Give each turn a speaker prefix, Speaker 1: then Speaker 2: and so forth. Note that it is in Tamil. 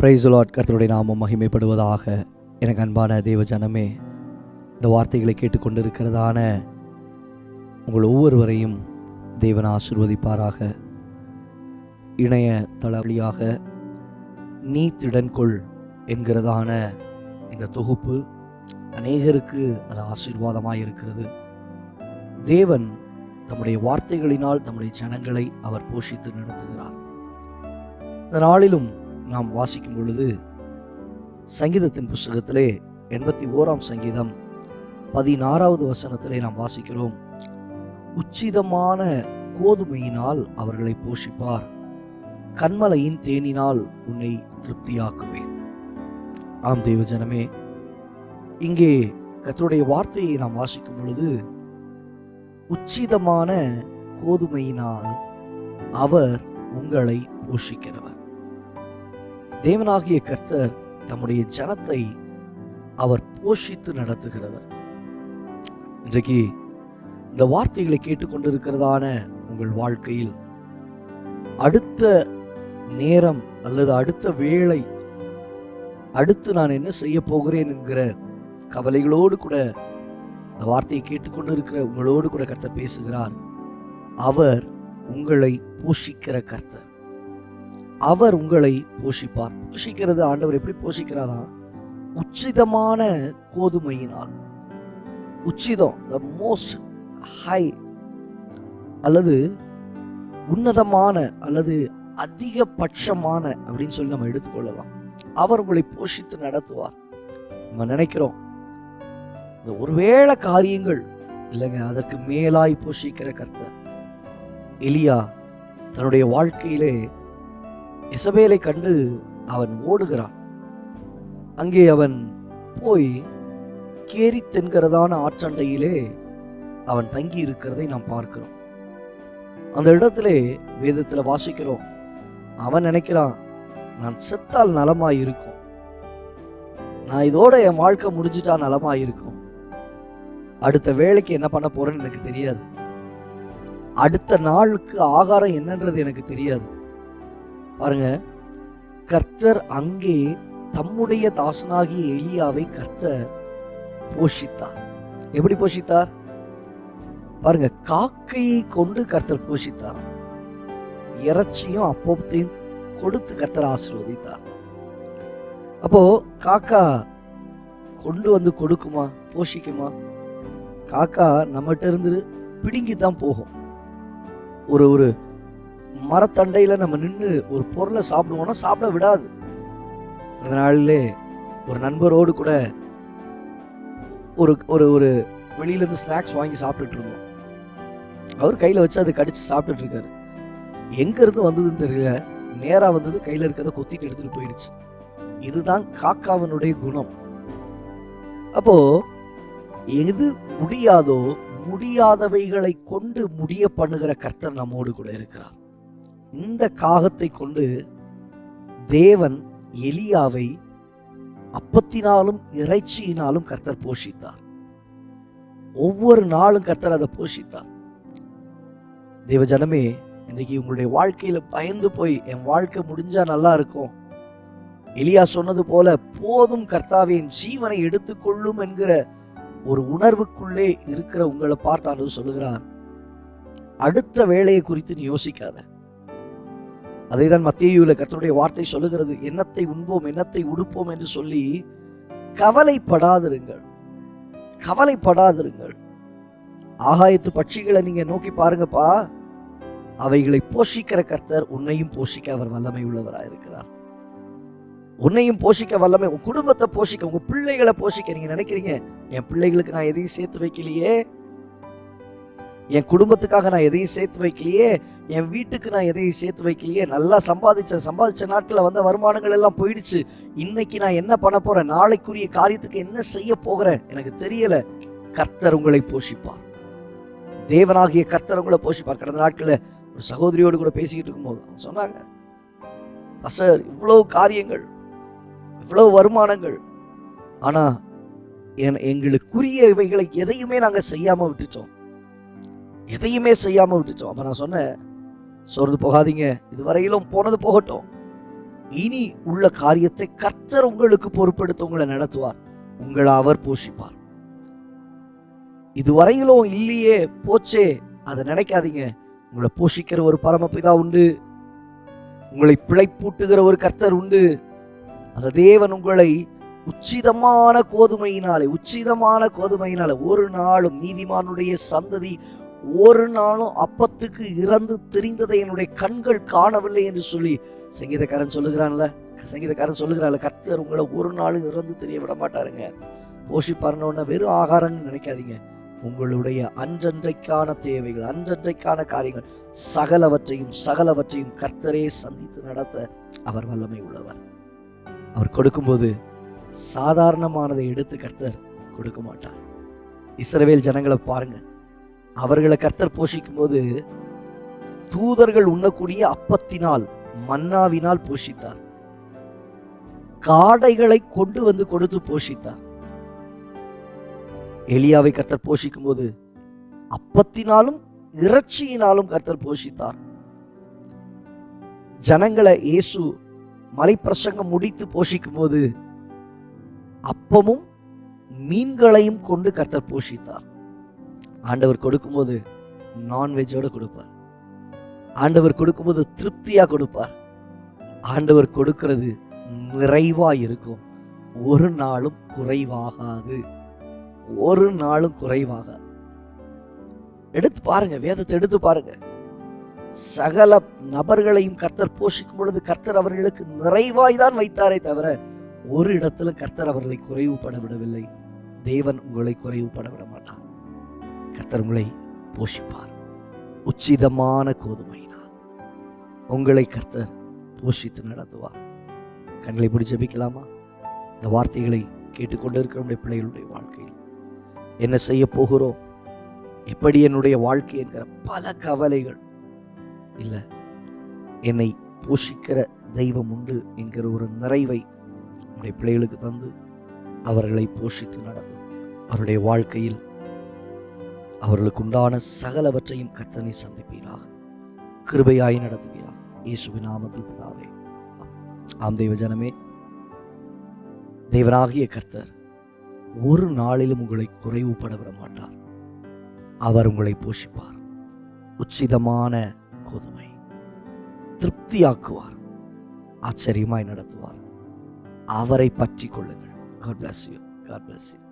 Speaker 1: பிரைஸ் லாட் கர்த்தருடைய நாமம் மகிமைப்படுவதாக. எனக்கு அன்பான தேவ ஜனமே இந்த வார்த்தைகளை கேட்டுக்கொண்டிருக்கிறதான உங்கள் ஒவ்வொருவரையும் தேவன் ஆசிர்வதிப்பாராக. இணைய தளவழியாக நீ திடன்கொள் என்கிறதான இந்த தொகுப்பு அநேகருக்கு அது ஆசீர்வாதமாக இருக்கிறது தேவன் தம்முடைய வார்த்தைகளினால் தம்முடைய ஜனங்களை அவர் போஷித்து நடத்துகிறார். இந்த நாளிலும் நாம் வாசிக்கும் பொழுது சங்கீதத்தின் புஸ்தகத்திலே எண்பத்தி ஓராம் சங்கீதம் பதினாறாவது வசனத்திலே நாம் வாசிக்கிறோம். உச்சிதமான கோதுமையினால் அவர்களை போஷிப்பார். கண்மலையின் தேனினால் உன்னை திருப்தியாக்குவேன். ஆம் தெய்வ ஜனமே இங்கே கத்துடைய வார்த்தையை நாம் வாசிக்கும் பொழுது உச்சிதமான கோதுமையினால் அவர் உங்களை போஷிக்கிறவர். தேவனாகிய கர்த்தர் தம்முடைய ஜனத்தை அவர் போஷித்து நடத்துகிறவர். இன்றைக்கு இந்த வார்த்தைகளை கேட்டுக்கொண்டிருக்கிறதான உங்கள் வாழ்க்கையில் அடுத்த நேரம் அல்லது அடுத்த வேளை அடுத்து நான் என்ன செய்ய போகிறேன் என்கிற கவலைகளோடு கூட இந்த வார்த்தையை கேட்டுக்கொண்டு இருக்கிற உங்களோடு கூட கர்த்தர் பேசுகிறார். அவர் உங்களை போஷிக்கிற கர்த்தர். அவர் உங்களை போஷிப்பார். போஷிக்கிறது ஆண்டவர் எப்படி போஷிக்கிறாரா? உச்சிதமான கோதுமையினால். உச்சிதம் த மோஸ்ட் ஹை அல்லது உன்னதமான அல்லது அதிகபட்சமான அப்படின்னு சொல்லி நம்ம எடுத்துக்கொள்ளலாம். அவர் உங்களை போஷித்து நடத்துவார். நம்ம நினைக்கிறோம் இந்த ஒருவேளை காரியங்கள் இல்லைங்க அதற்கு மேலாய் போஷிக்கிற கர்த்தர். எலியா தன்னுடைய வாழ்க்கையிலே இசபேலை கண்டு அவன் ஓடுகிறான். அங்கே அவன் போய் கேரி தென்கிறதான ஆற்றண்டையிலே அவன் தங்கி இருக்கிறதை நாம் பார்க்கிறோம். அந்த இடத்திலே வேதத்தில் வாசிக்கிறோம். அவன் நினைக்கிறான் நான் செத்தால் நலமாய் இருக்கும் நான் இதோட என் வாழ்க்கை முடிஞ்சிட்டா நலமாய் இருக்கும் அடுத்த வேலைக்கு என்ன பண்ண போறேன்னு எனக்கு தெரியாது. அடுத்த நாளுக்கு ஆகாரம் என்னன்றது எனக்கு தெரியாது. பாருங்க. கர்த்தர் அங்கே தம்முடைய தாசனாகிய எலியாவை கர்த்தர் போஷித்தார். எப்படி போஷித்தார்? பாருங்க காக்கையை கொண்டு கர்த்தர் போஷித்தார். இறைச்சியும் அப்பத்தையும் கொடுத்து கர்த்தர் ஆசீர்வதித்தார். அப்போ காக்கா கொண்டு வந்து கொடுக்குமா? போஷிக்குமா? காக்கா நம்மகிட்ட இருந்து பிடுங்கி தான் போகும். ஒரு ஒரு மரத்தண்டையில் நம்ம நின்று ஒரு பொருளை சாப்பிடுவோம்னா சாப்பிட விடாது. அந்த நாளிலே ஒரு நண்பரோடு கூட ஒரு ஒரு ஒரு வெளியிலேருந்து ஸ்நாக்ஸ் வாங்கி சாப்பிட்டுட்டு இருந்தோம். அவர் கையில் வச்சு அதை கடிச்சு சாப்பிட்டுட்டு இருக்காரு. எங்கேருந்து வந்ததுன்னு தெரியல. நேராக வந்தது கையில் இருக்கிறத கொத்திட்டு எடுத்துகிட்டு போயிடுச்சு. இதுதான் காக்காவனுடைய குணம். அப்போ எது முடியாதோ முடியாதவைகளை கொண்டு முடிய பண்ணுகிற கர்த்தர் நம்மோடு கூட இருக்கிறார். இந்த காகத்தை கொண்டு தேவன் எலியாவை அப்பத்தினாலும் இறைச்சியினாலும் கர்த்தர் போஷித்தார். ஒவ்வொரு நாளும் கர்த்தர் அதை போஷித்தார். தேவ ஜனமே இன்னைக்கு உங்களுடைய வாழ்க்கையில பயந்து போய் என் வாழ்க்கை முடிஞ்சா நல்லா இருக்கும். எலியா சொன்னது போல போதும் கர்த்தாவின் ஜீவனை எடுத்துக்கொள்ளும் என்கிற ஒரு உணர்வுக்குள்ளே இருக்கிற உங்களை பார்த்தாலும் சொல்லுகிறார். அடுத்த வேலையை குறித்து நீ யோசிக்காத. அதை தான் மத்தியூல கர்த்தருடைய வார்த்தை சொல்லுகிறது. எண்ணத்தை உண்போம் எண்ணத்தை உடுப்போம் என்று சொல்லி கவலைப்படாதிருங்கள். கவலைப்படாதிருங்கள். ஆகாயத்து பட்சிகளை நீங்க நோக்கி பாருங்கப்பா. அவைகளை போஷிக்கிற கர்த்தர் உன்னையும் போஷிக்க அவர் வல்லமை உள்ளவராக இருக்கிறார். உன்னையும் போஷிக்க வல்லமை உன் குடும்பத்தை போஷிக்க உங்க பிள்ளைகளை போஷிக்க நீங்க நினைக்கிறீங்க. என் பிள்ளைகளுக்கு நான் எதையும் சேர்த்து வைக்கலையே. என் குடும்பத்துக்காக நான் எதையும் சேர்த்து வைக்கலையே என் வீட்டுக்கு நான் எதையும் சேர்த்து வைக்கலையே நல்லா சம்பாதிச்ச சம்பாதிச்ச நாட்களில் வந்த வருமானங்கள் எல்லாம் போயிடுச்சு. இன்னைக்கு நான் என்ன பண்ண போறேன்? நாளைக்குரிய காரியத்துக்கு என்ன செய்ய போகிறேன்? எனக்கு தெரியல. கர்த்தர் உங்களை போஷிப்பார். தேவனாகிய கர்த்தர் உங்களை போஷிப்பார். கடந்த நாட்களில் ஒரு சகோதரியோடு கூட பேசிக்கிட்டு இருக்கும்போது அவங்க சொன்னாங்க பாஸ்டர் இவ்வளவு காரியங்கள் இவ்வளவு வருமானங்கள் ஆனால் எங்களுக்குரிய இவைகளை எதையுமே நாங்கள் செய்யாமல் விட்டுட்டோம். எதையுமே செய்யாம விட்டுட்டோம். அப்போ நான் சொன்னேன் சோர்ந்து போகாதீங்க. இதுவரையிலும் போனது போகட்டும். இனி உள்ள காரியத்தை கர்த்தர் உங்களுக்கு பொறுப்படுத்த உங்களை நடத்துவார். உங்களை அவர் போஷிப்பார். இதுவரையிலும் இல்லையே போச்சே அதை நினைக்காதீங்க. உங்களை போஷிக்கிற ஒரு பரமபிதா உண்டு. உங்களை பிழைப்பூட்டுகிற ஒரு கர்த்தர் உண்டு. அந்த தேவன் உங்களை உச்சிதமான கோதுமையினாலே உச்சிதமான கோதுமையினாலே ஒரு நாளும் நீதிமானுடைய சந்ததி ஒரு நாளும் அப்பத்துக்கு இறந்து தெரிந்ததை என்னுடைய கண்கள் காணவில்லை என்று சொல்லி சங்கீதக்காரன் சொல்லுகிறான்ல. சங்கீதக்காரன் சொல்லுகிறான்ல கர்த்தர் உங்களை ஒரு நாளும் இறந்து தெரிய விட மாட்டாருங்க. போஷிப்பாருன்னு வெறும் ஆகாரம்னு நினைக்காதீங்க. உங்களுடைய அன்றன்றைக்கான தேவைகள் அன்றன்றைக்கான காரியங்கள் சகலவற்றையும் சகலவற்றையும் கர்த்தரே சந்தித்து நடத்த அவர் வல்லமை உள்ளவர். அவர் கொடுக்கும்போது சாதாரணமானதை எடுத்து கர்த்தர் கொடுக்க மாட்டார். இஸ்ரவேல் ஜனங்களை பாருங்கள் அவர்களை கர்த்தர் போஷிக்கும் போது தூதர்கள் உண்ணக்கூடிய அப்பத்தினால் மன்னாவினால் போஷித்தார். காடைகளை கொண்டு வந்து கொடுத்து போஷித்தார். எலியாவை கர்த்தர் போஷிக்கும் போது அப்பத்தினாலும் இறைச்சியினாலும் கர்த்தர் போஷித்தார். ஜனங்களை இயேசு மலைப்பிரசங்கம் முடித்து போஷிக்கும் போது அப்பமும் மீன்களையும் கொண்டு கர்த்தர் போஷித்தார். ஆண்டவர் கொடுக்கும்போது நான்வெஜ்ஜோட கொடுப்பார். ஆண்டவர் கொடுக்கும்போது திருப்தியா கொடுப்பார். ஆண்டவர் கொடுக்கிறது நிறைவா இருக்கும். ஒரு நாளும் குறைவாகாது. ஒரு நாளும் குறைவாகாது. எடுத்து பாருங்க வேதத்தை எடுத்து பாருங்க. சகல நபர்களையும் கர்த்தர் போஷிக்கும் பொழுது கர்த்தர் அவர்களுக்கு நிறைவாய் தான் வைத்தாரே தவிர ஒரு இடத்துல கர்த்தர் அவர்களை குறைவுபட விடவில்லை. தேவன் உங்களை குறைவுபட விட மாட்டார். கர்த்தர் உங்களை போஷிப்பார். உச்சிதமான கோதுமையினால் உங்களை கர்த்தர் போஷித்து நடத்துவார். கண்களை பிடி வைக்கலாமா இந்த வார்த்தைகளை கேட்டுக்கொண்டு இருக்கிற நம்முடைய பிள்ளைகளுடைய வாழ்க்கையில் என்ன செய்ய போகிறோம்? எப்படி என்னுடைய வாழ்க்கை என்கிற பல கவலைகள். இல்லை என்னை போஷிக்கிற தெய்வம் உண்டு என்கிற ஒரு நிறைவை நம்முடைய பிள்ளைகளுக்கு தந்து அவர்களை போஷித்து நடக்கும் அவருடைய வாழ்க்கையில் அவர்களுக்கு உண்டான சகலவற்றையும் கர்த்தனை சந்திப்பீராக. கிருபையாய் நடத்துவீராக. இயேசுவின் நாமத்தில் பிதாவே. ஆம் தெய்வ ஜனமே தேவனாகிய கர்த்தர் ஒரு நாளிலும் உங்களை குறைவுபட விட மாட்டார் அவர் உங்களை போஷிப்பார். உச்சிதமான கோதுமை திருப்தியாக்குவார். ஆச்சரியமாய் நடத்துவார். அவரை பற்றி கொள்ளுங்கள். God bless you God bless you